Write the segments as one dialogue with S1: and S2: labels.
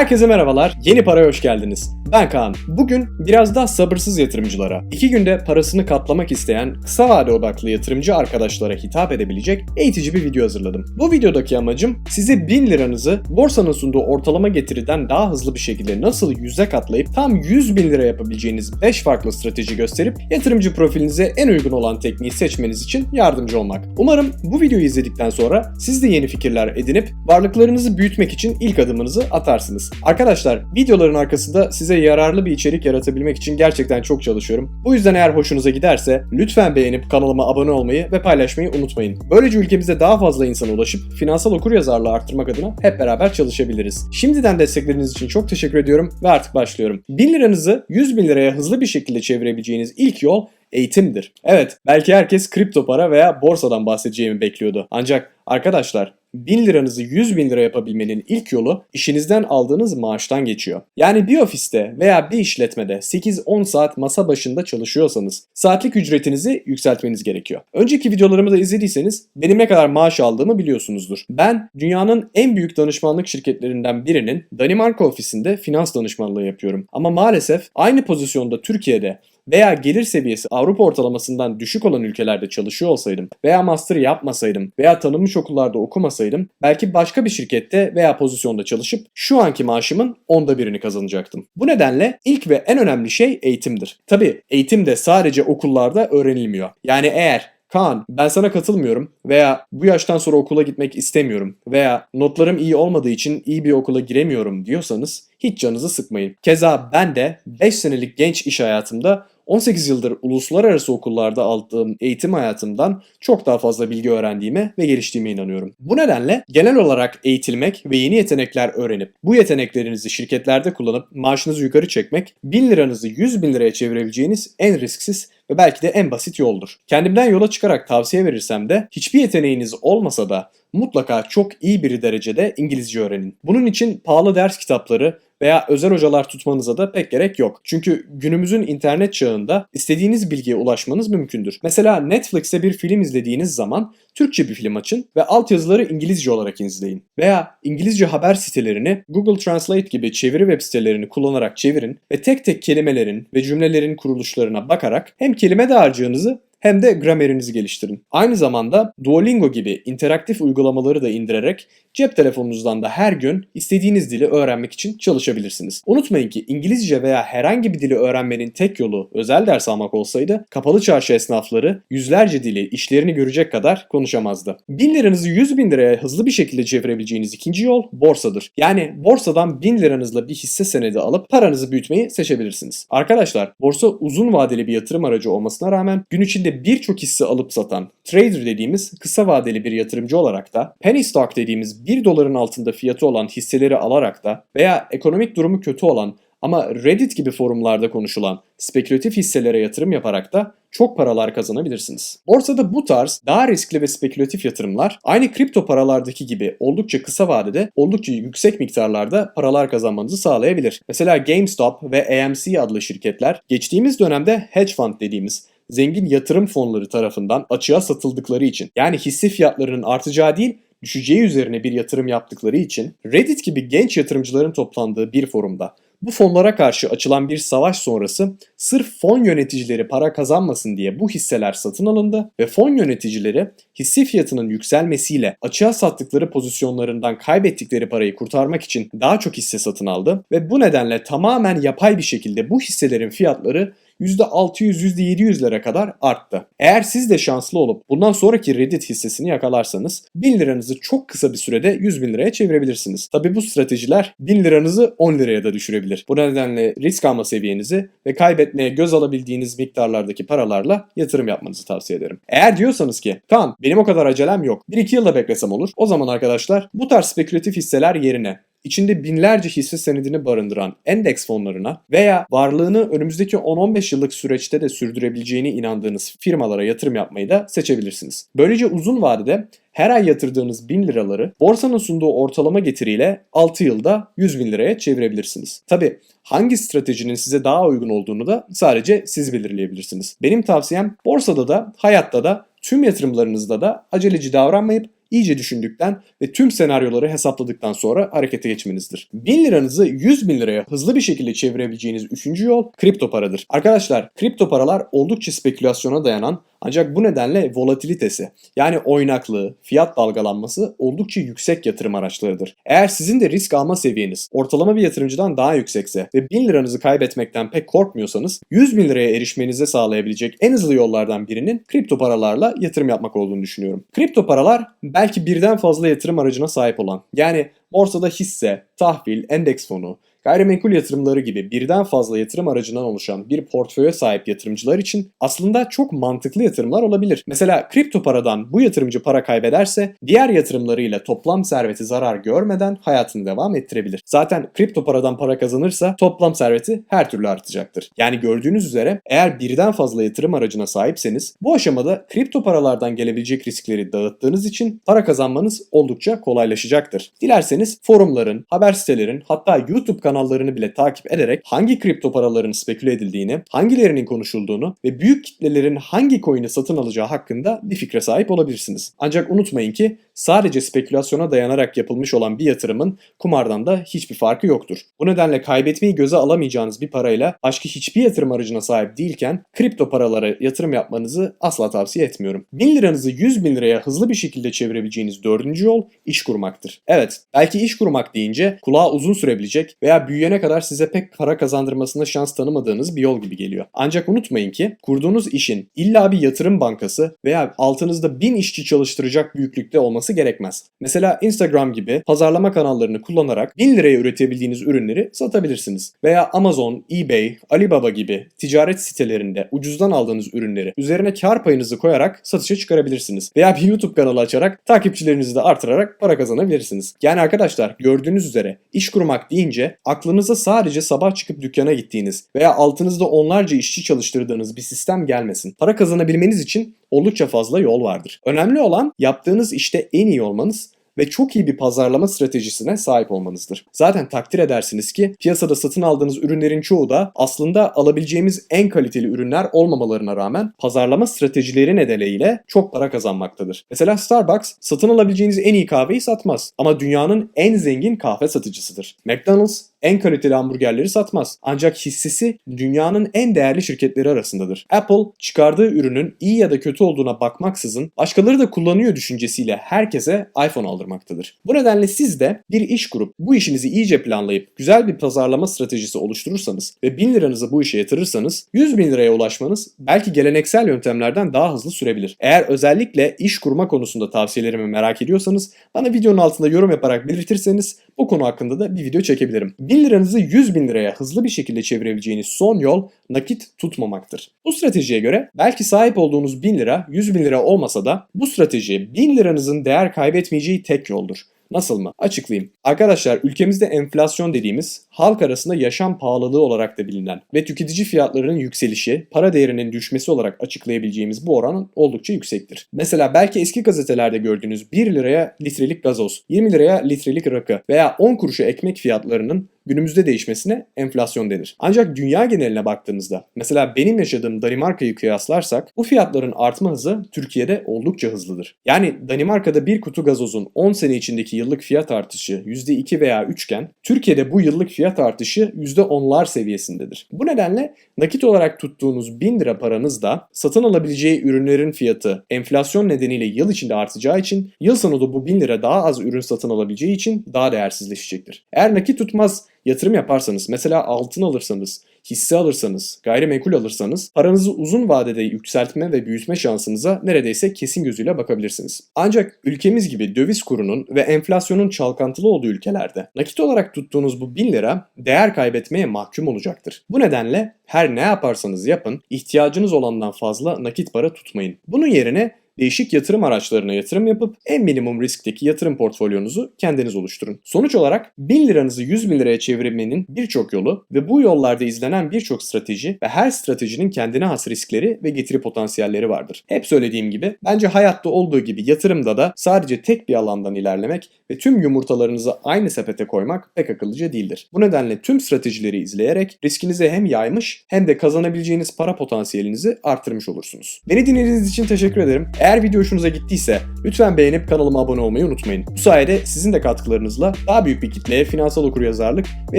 S1: Herkese merhabalar, yeni paraya hoş geldiniz. Ben Kaan. Bugün biraz daha sabırsız yatırımcılara, iki günde parasını katlamak isteyen kısa vade odaklı yatırımcı arkadaşlara hitap edebilecek eğitici bir video hazırladım. Bu videodaki amacım size 1000 liranızı borsanın sunduğu ortalama getiriden daha hızlı bir şekilde nasıl 100'e katlayıp tam 100 bin lira yapabileceğiniz 5 farklı strateji gösterip yatırımcı profilinize en uygun olan tekniği seçmeniz için yardımcı olmak. Umarım bu videoyu izledikten sonra siz de yeni fikirler edinip varlıklarınızı büyütmek için ilk adımınızı atarsınız. Arkadaşlar videoların arkasında size yararlı bir içerik yaratabilmek için gerçekten çok çalışıyorum. Bu yüzden eğer hoşunuza giderse lütfen beğenip kanalıma abone olmayı ve paylaşmayı unutmayın. Böylece ülkemizde daha fazla insana ulaşıp finansal okuryazarlığı arttırmak adına hep beraber çalışabiliriz. Şimdiden destekleriniz için çok teşekkür ediyorum ve artık başlıyorum. 1000 liranızı 100 bin liraya hızlı bir şekilde çevirebileceğiniz ilk yol eğitimdir. Evet, belki herkes kripto para veya borsadan bahsedeceğimi bekliyordu. Ancak arkadaşlar 1000 liranızı 100 bin lira yapabilmenin ilk yolu işinizden aldığınız maaştan geçiyor. Yani bir ofiste veya bir işletmede 8-10 saat masa başında çalışıyorsanız saatlik ücretinizi yükseltmeniz gerekiyor. Önceki videolarımı da izlediyseniz benim ne kadar maaş aldığımı biliyorsunuzdur. Ben dünyanın en büyük danışmanlık şirketlerinden birinin Danimarka ofisinde finans danışmanlığı yapıyorum. Ama maalesef aynı pozisyonda Türkiye'de veya gelir seviyesi Avrupa ortalamasından düşük olan ülkelerde çalışıyor olsaydım veya master yapmasaydım veya tanınmış okullarda okumasaydım belki başka bir şirkette veya pozisyonda çalışıp şu anki maaşımın onda birini kazanacaktım. Bu nedenle ilk ve en önemli şey eğitimdir. Tabi eğitim de sadece okullarda öğrenilmiyor. Yani eğer Kaan ben sana katılmıyorum veya bu yaştan sonra okula gitmek istemiyorum veya notlarım iyi olmadığı için iyi bir okula giremiyorum diyorsanız hiç canınızı sıkmayın. Keza ben de 5 senelik genç iş hayatımda 18 yıldır uluslararası okullarda aldığım eğitim hayatımdan çok daha fazla bilgi öğrendiğime ve geliştiğime inanıyorum. Bu nedenle genel olarak eğitilmek ve yeni yetenekler öğrenip bu yeteneklerinizi şirketlerde kullanıp maaşınızı yukarı çekmek 1000 liranızı 100 bin liraya çevirebileceğiniz en risksiz ve belki de en basit yoldur. Kendimden yola çıkarak tavsiye verirsem de hiçbir yeteneğiniz olmasa da mutlaka çok iyi bir derecede İngilizce öğrenin. Bunun için pahalı ders kitapları veya özel hocalar tutmanıza da pek gerek yok. Çünkü günümüzün internet çağında istediğiniz bilgiye ulaşmanız mümkündür. Mesela Netflix'te bir film izlediğiniz zaman Türkçe bir film açın ve altyazıları İngilizce olarak izleyin. Veya İngilizce haber sitelerini Google Translate gibi çeviri web sitelerini kullanarak çevirin ve tek tek kelimelerin ve cümlelerin kuruluşlarına bakarak hem kelime dağarcığınızı hem de gramerinizi geliştirin. Aynı zamanda Duolingo gibi interaktif uygulamaları da indirerek cep telefonunuzdan da her gün istediğiniz dili öğrenmek için çalışabilirsiniz. Unutmayın ki İngilizce veya herhangi bir dili öğrenmenin tek yolu özel ders almak olsaydı kapalı çarşı esnafları yüzlerce dili işlerini görecek kadar konuşamazdı. 1000 liranızı 100 bin liraya hızlı bir şekilde çevirebileceğiniz ikinci yol borsadır. Yani borsadan 1000 liranızla bir hisse senedi alıp paranızı büyütmeyi seçebilirsiniz. Arkadaşlar borsa uzun vadeli bir yatırım aracı olmasına rağmen gün içinde birçok hisse alıp satan trader dediğimiz kısa vadeli bir yatırımcı olarak da penny stock dediğimiz 1 doların altında fiyatı olan hisseleri alarak da veya ekonomik durumu kötü olan ama Reddit gibi forumlarda konuşulan spekülatif hisselere yatırım yaparak da çok paralar kazanabilirsiniz. Borsada bu tarz daha riskli ve spekülatif yatırımlar aynı kripto paralardaki gibi oldukça kısa vadede oldukça yüksek miktarlarda paralar kazanmanızı sağlayabilir. Mesela GameStop ve AMC adlı şirketler geçtiğimiz dönemde hedge fund dediğimiz zengin yatırım fonları tarafından açığa satıldıkları için yani hisse fiyatlarının artacağı değil düşeceği üzerine bir yatırım yaptıkları için Reddit gibi genç yatırımcıların toplandığı bir forumda bu fonlara karşı açılan bir savaş sonrası sırf fon yöneticileri para kazanmasın diye bu hisseler satın alındı ve fon yöneticileri hisse fiyatının yükselmesiyle açığa sattıkları pozisyonlarından kaybettikleri parayı kurtarmak için daha çok hisse satın aldı ve bu nedenle tamamen yapay bir şekilde bu hisselerin fiyatları %600-%700'lere kadar arttı. Eğer siz de şanslı olup bundan sonraki Reddit hissesini yakalarsanız 1000 liranızı çok kısa bir sürede 100 bin liraya çevirebilirsiniz. Tabi bu stratejiler 1000 liranızı 10 liraya da düşürebilir. Bu nedenle risk alma seviyenizi ve kaybetmeye göz alabildiğiniz miktarlardaki paralarla yatırım yapmanızı tavsiye ederim. Eğer diyorsanız ki kan benim o kadar acelem yok 1-2 yılda beklesem olur. O zaman arkadaşlar bu tarz spekülatif hisseler yerine içinde binlerce hisse senedini barındıran endeks fonlarına veya varlığını önümüzdeki 10-15 yıllık süreçte de sürdürebileceğine inandığınız firmalara yatırım yapmayı da seçebilirsiniz. Böylece uzun vadede her ay yatırdığınız 1000 liraları borsanın sunduğu ortalama getiriyle 6 yılda 100 bin liraya çevirebilirsiniz. Tabi hangi stratejinin size daha uygun olduğunu da sadece siz belirleyebilirsiniz. Benim tavsiyem borsada da hayatta da tüm yatırımlarınızda da aceleci davranmayıp iyice düşündükten ve tüm senaryoları hesapladıktan sonra harekete geçmenizdir. 1000 liranızı 100 bin liraya hızlı bir şekilde çevirebileceğiniz üçüncü yol kripto paradır. Arkadaşlar kripto paralar oldukça spekülasyona dayanan ancak bu nedenle volatilitesi yani oynaklığı, fiyat dalgalanması oldukça yüksek yatırım araçlarıdır. Eğer sizin de risk alma seviyeniz ortalama bir yatırımcıdan daha yüksekse ve 1000 liranızı kaybetmekten pek korkmuyorsanız 100 bin liraya erişmenize sağlayabilecek en hızlı yollardan birinin kripto paralarla yatırım yapmak olduğunu düşünüyorum. Kripto paralar belki birden fazla yatırım aracına sahip olan yani borsada hisse, tahvil, endeks fonu, Gayrimenkul yatırımları gibi birden fazla yatırım aracından oluşan bir portföye sahip yatırımcılar için aslında çok mantıklı yatırımlar olabilir. Mesela kripto paradan bu yatırımcı para kaybederse diğer yatırımlarıyla toplam serveti zarar görmeden hayatını devam ettirebilir. Zaten kripto paradan para kazanırsa toplam serveti her türlü artacaktır. Yani gördüğünüz üzere eğer birden fazla yatırım aracına sahipseniz bu aşamada kripto paralardan gelebilecek riskleri dağıttığınız için para kazanmanız oldukça kolaylaşacaktır. Dilerseniz forumların, haber sitelerin hatta YouTube kanallarını bile takip ederek hangi kripto paraların speküle edildiğini, hangilerinin konuşulduğunu ve büyük kitlelerin hangi coin'i satın alacağı hakkında bir fikre sahip olabilirsiniz. Ancak unutmayın ki sadece spekülasyona dayanarak yapılmış olan bir yatırımın kumardan da hiçbir farkı yoktur. Bu nedenle kaybetmeyi göze alamayacağınız bir parayla başka hiçbir yatırım aracına sahip değilken kripto paralara yatırım yapmanızı asla tavsiye etmiyorum. 1000 liranızı 100 bin liraya hızlı bir şekilde çevirebileceğiniz dördüncü yol iş kurmaktır. Evet belki iş kurmak deyince kulağa uzun sürebilecek veya büyüyene kadar size pek para kazandırmasına şans tanımadığınız bir yol gibi geliyor. Ancak unutmayın ki kurduğunuz işin illa bir yatırım bankası veya altınızda bin işçi çalıştıracak büyüklükte olması gerekmez. Mesela Instagram gibi pazarlama kanallarını kullanarak 1000 liraya üretebildiğiniz ürünleri satabilirsiniz. Veya Amazon, eBay, Alibaba gibi ticaret sitelerinde ucuzdan aldığınız ürünleri üzerine kar payınızı koyarak satışa çıkarabilirsiniz. Veya bir YouTube kanalı açarak takipçilerinizi de artırarak para kazanabilirsiniz. Yani arkadaşlar gördüğünüz üzere iş kurmak deyince aklınıza sadece sabah çıkıp dükkana gittiğiniz veya altınızda onlarca işçi çalıştırdığınız bir sistem gelmesin. Para kazanabilmeniz için oldukça fazla yol vardır. Önemli olan yaptığınız işte en iyi olmanız ve çok iyi bir pazarlama stratejisine sahip olmanızdır. Zaten takdir edersiniz ki piyasada satın aldığınız ürünlerin çoğu da aslında alabileceğimiz en kaliteli ürünler olmamalarına rağmen pazarlama stratejileri nedeniyle çok para kazanmaktadır. Mesela Starbucks satın alabileceğiniz en iyi kahveyi satmaz ama dünyanın en zengin kahve satıcısıdır. McDonald's en kaliteli hamburgerleri satmaz. Ancak hissesi dünyanın en değerli şirketleri arasındadır. Apple çıkardığı ürünün iyi ya da kötü olduğuna bakmaksızın başkaları da kullanıyor düşüncesiyle herkese iPhone aldırmaktadır. Bu nedenle siz de bir iş kurup bu işinizi iyice planlayıp güzel bir pazarlama stratejisi oluşturursanız ve 1000 liranızı bu işe yatırırsanız 100 bin liraya ulaşmanız belki geleneksel yöntemlerden daha hızlı sürebilir. Eğer özellikle iş kurma konusunda tavsiyelerimi merak ediyorsanız bana videonun altında yorum yaparak belirtirseniz bu konu hakkında da bir video çekebilirim. 1000 liranızı 100 bin liraya hızlı bir şekilde çevirebileceğiniz son yol nakit tutmamaktır. Bu stratejiye göre belki sahip olduğunuz 1000 lira 100 bin lira olmasa da bu strateji 1000 liranızın değer kaybetmeyeceği tek yoldur. Nasıl mı? Açıklayayım. Arkadaşlar ülkemizde enflasyon dediğimiz halk arasında yaşam pahalılığı olarak da bilinen ve tüketici fiyatlarının yükselişi, para değerinin düşmesi olarak açıklayabileceğimiz bu oran oldukça yüksektir. Mesela belki eski gazetelerde gördüğünüz 1 liraya litrelik gazoz, 20 liraya litrelik rakı veya 10 kuruşa ekmek fiyatlarının günümüzde değişmesine enflasyon denir. Ancak dünya geneline baktığımızda mesela benim yaşadığım Danimarka'yı kıyaslarsak bu fiyatların artma hızı Türkiye'de oldukça hızlıdır. Yani Danimarka'da bir kutu gazozun 10 sene içindeki yıllık fiyat artışı %2 veya 3 iken Türkiye'de bu yıllık fiyat artışı %10'lar seviyesindedir. Bu nedenle nakit olarak tuttuğunuz 1000 lira paranız da satın alabileceği ürünlerin fiyatı enflasyon nedeniyle yıl içinde artacağı için yıl sonunda bu 1000 lira daha az ürün satın alabileceği için daha değersizleşecektir. Eğer nakit tutmaz yatırım yaparsanız mesela altın alırsanız, hisse alırsanız, gayrimenkul alırsanız paranızı uzun vadede yükseltme ve büyütme şansınıza neredeyse kesin gözüyle bakabilirsiniz. Ancak ülkemiz gibi döviz kurunun ve enflasyonun çalkantılı olduğu ülkelerde nakit olarak tuttuğunuz bu 1000 lira değer kaybetmeye mahkum olacaktır. Bu nedenle her ne yaparsanız yapın ihtiyacınız olandan fazla nakit para tutmayın. Bunun yerine değişik yatırım araçlarına yatırım yapıp en minimum riskteki yatırım portfolyonuzu kendiniz oluşturun. Sonuç olarak 1000 liranızı 100 bin liraya çevirmenin birçok yolu ve bu yollarda izlenen birçok strateji ve her stratejinin kendine has riskleri ve getiri potansiyelleri vardır. Hep söylediğim gibi bence hayatta olduğu gibi yatırımda da sadece tek bir alandan ilerlemek ve tüm yumurtalarınızı aynı sepete koymak pek akıllıca değildir. Bu nedenle tüm stratejileri izleyerek riskinizi hem yaymış hem de kazanabileceğiniz para potansiyelinizi artırmış olursunuz. Beni dinlediğiniz için teşekkür ederim. Eğer Eğer video hoşunuza gittiyse lütfen beğenip kanalıma abone olmayı unutmayın. Bu sayede sizin de katkılarınızla daha büyük bir kitleye finansal okuryazarlık ve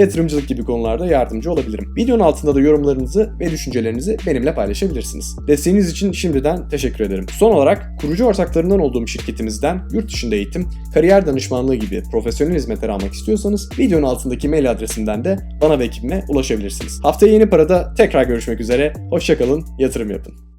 S1: yatırımcılık gibi konularda yardımcı olabilirim. Videonun altında da yorumlarınızı ve düşüncelerinizi benimle paylaşabilirsiniz. Desteğiniz için şimdiden teşekkür ederim. Son olarak kurucu ortaklarından olduğum şirketimizden yurt dışında eğitim, kariyer danışmanlığı gibi profesyonel hizmetler almak istiyorsanız videonun altındaki mail adresinden de bana ve ekibime ulaşabilirsiniz. Haftaya yeni parada tekrar görüşmek üzere. Hoşçakalın, yatırım yapın.